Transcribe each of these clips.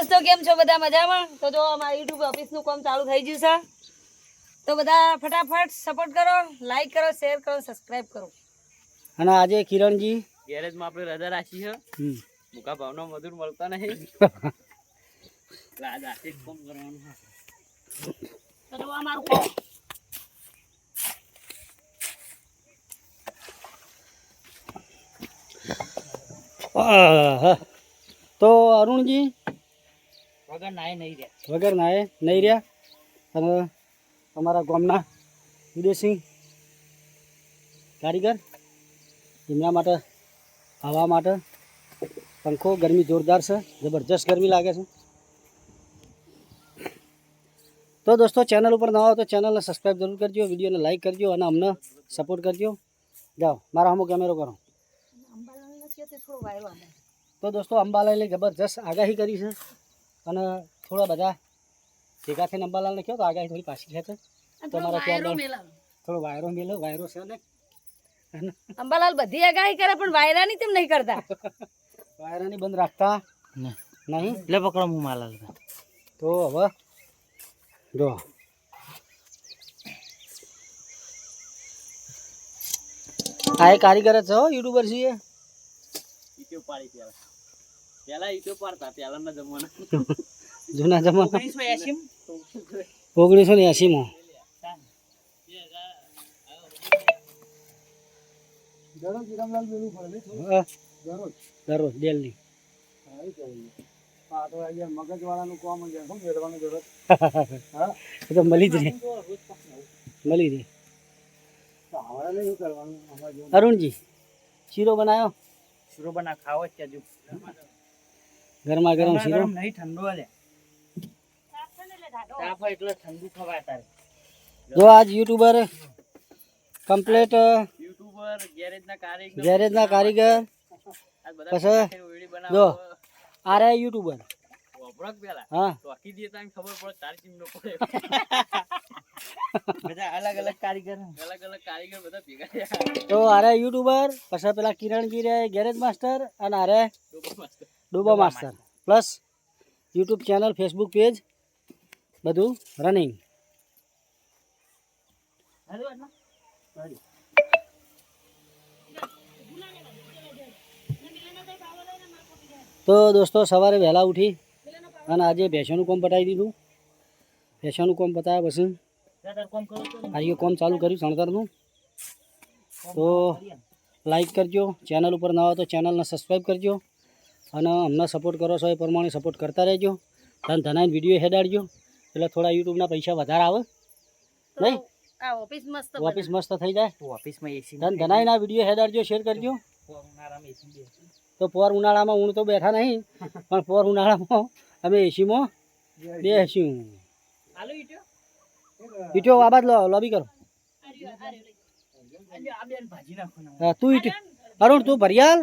દોસ્તો કેમ છો બધા મજામાં? તો જો અમારા યુટ્યુબ ઓફિસનું કામ ચાલુ થઈ ગયું છે. તો બધા ફટાફટ સપોર્ટ કરો લાઈક કરો શેર કરો સબસ્ક્રાઇબ કરો. અને આજે કિરણજી? ગેરેજમાં આપણે રજા રાખી છે. મુકા ભાવનો મજૂર મળતા નહીં. આજ ફોન કરવાનો છે. તો અમારું કામ. તો અરુણજી? વગર નાય નહીં વગર રહ્યા? અને અમારા ગામના ઉદયસિંહ કારીગર એમના માટે હવા માટે પંખો ગરમી જોરદાર છે જબરજસ્ત ગરમી લાગે છે. તો દોસ્તો ચેનલ ઉપર નવા હો તો ચેનલને સબસ્ક્રાઈબ જરૂર કરજો વિડીયોને લાઈક કરજો અને અમને સપોર્ટ કરજો. જાઓ મારા હમો કેમેરો કરો. તો દોસ્તો અંબાલાલે જબરજસ્ત આગાહી કરી છે. અને થોડા બધા ભેગા થઈને અંબાલાલને કહો તો આગાહી થોડી પાછી છે તમારા થોડો વાયરો ત્યાં થોડો વાયરો મેલો વાયરો છે ને. અંબાલાલ બધી આગાહી કરે પણ વાયરાની તેમ નહીં કરતા. વાયરાની બંધ રાખતા? નહીં. લે પકડો હું માલાલ તો હવે જો. આ એ કારીગર જ છે હો યુટ્યુબર છીએ પાડી પેલા પેલા ઈટો પાડતા પેલાના જમાના. જૂના જમાના. ઓગણીસો એસી ઓગણીસો ને એસી માં દરરોજ ડેલી. એ તો મળી જ રહે. મળી રહે. અરુણજી શીરો બનાવ્યો શીરો બના ખાવો જ ત્યાં ગરમા ગરમ શીરો. નહીં ઠંડો લે તાપ એટલે ઠંડુ ખવાય તારે. જો આજ યુટ્યુબર કમ્પ્લીટ યુટ્યુબર ગેરેજના કારીગર. ગેરેજના કારીગર. આ બધા પછી. જો. આ રહ્યા યુટ્યુબર. વપરાક પેલા. હા. ટોકી દે તાને ખબર પડે તારી ચીમ નો પડે. બધા અલગ અલગ કારીગર. અલગ અલગ કારીગર બધા ભેગા તો આરે યુટ્યુબર પછી પેલા કિરણજી રે ગેરેજ માસ્ટર અને આરે master. ડુબા master. Plus YouTube channel Facebook page બધું રનિંગ તો દોસ્તો સવારે વહેલા ઉઠી અને આજે ભેંસોનું કોમ પતાવી દીધું. ભેંસોનું કોમ પતાવ્યા પછી આજે કોમ ચાલુ કર્યું સણતરનું તો લાઈક કરજો. ચેનલ ઉપર નવા તો ચેનલને સબસ્ક્રાઈબ કરજો. અને અમને સપોર્ટ કરો છો એ પ્રમાણે સપોર્ટ કરતા રહેજો. ધન ધનાઈને વીડિયો હેડાડજો. એટલે થોડા યુટ્યુબના પૈસા વધારે આવે. નહીં? આ ઓફિસ મસ્ત ઓફિસ મસ્ત થઈ જાય. ઓફિસમાં એસી ધન ધનાઈના વીડિયો હેડાડજો શેર કરજો. તો પોર ઉનાળામાં ઊણ તો બેઠા નહીં પણ પોર ઉનાળામાં અમે એસીમાં બેસીશું. આલુ ઈટ્યો ઈટો આબાદ લો- લોબી કરો. આ બેન ભાજી નાખો ને હા, તું ઈટો. અરુણ તું ભરિયાલ?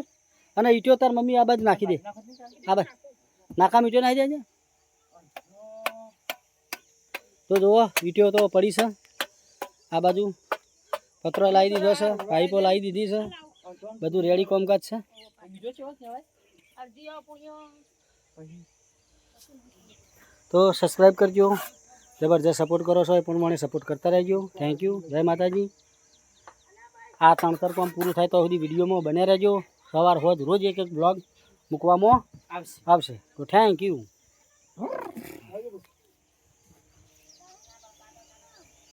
અને ઈટો તાર મમ્મી આ બાજુ નાખી દે. આ બાજુ. નાકામ ઈટો નાખી દેજે. તો જુઓ ઈટીઓ તો પડી છે. આ બાજુ પત્રો લાવી દીધો છે, પાઇપો લાવી દીધી છે. બધું રેડી કોમકાજ છે. તો સબસ્ક્રાઈબ કરજો. જબરજસ્ત સપોર્ટ કરો છો એ પ્રમાણે સપોર્ટ કરતા રહેજો. થેન્ક યુ જય માતાજી. આ તણતર કામ પૂરું થાય તો સુધી વિડીયોમાં બન્યા રહેજો. સવાર હોજ રોજ એક એક બ્લોગ મૂકવામાં આવશે. આવશે. તો થેન્ક યુ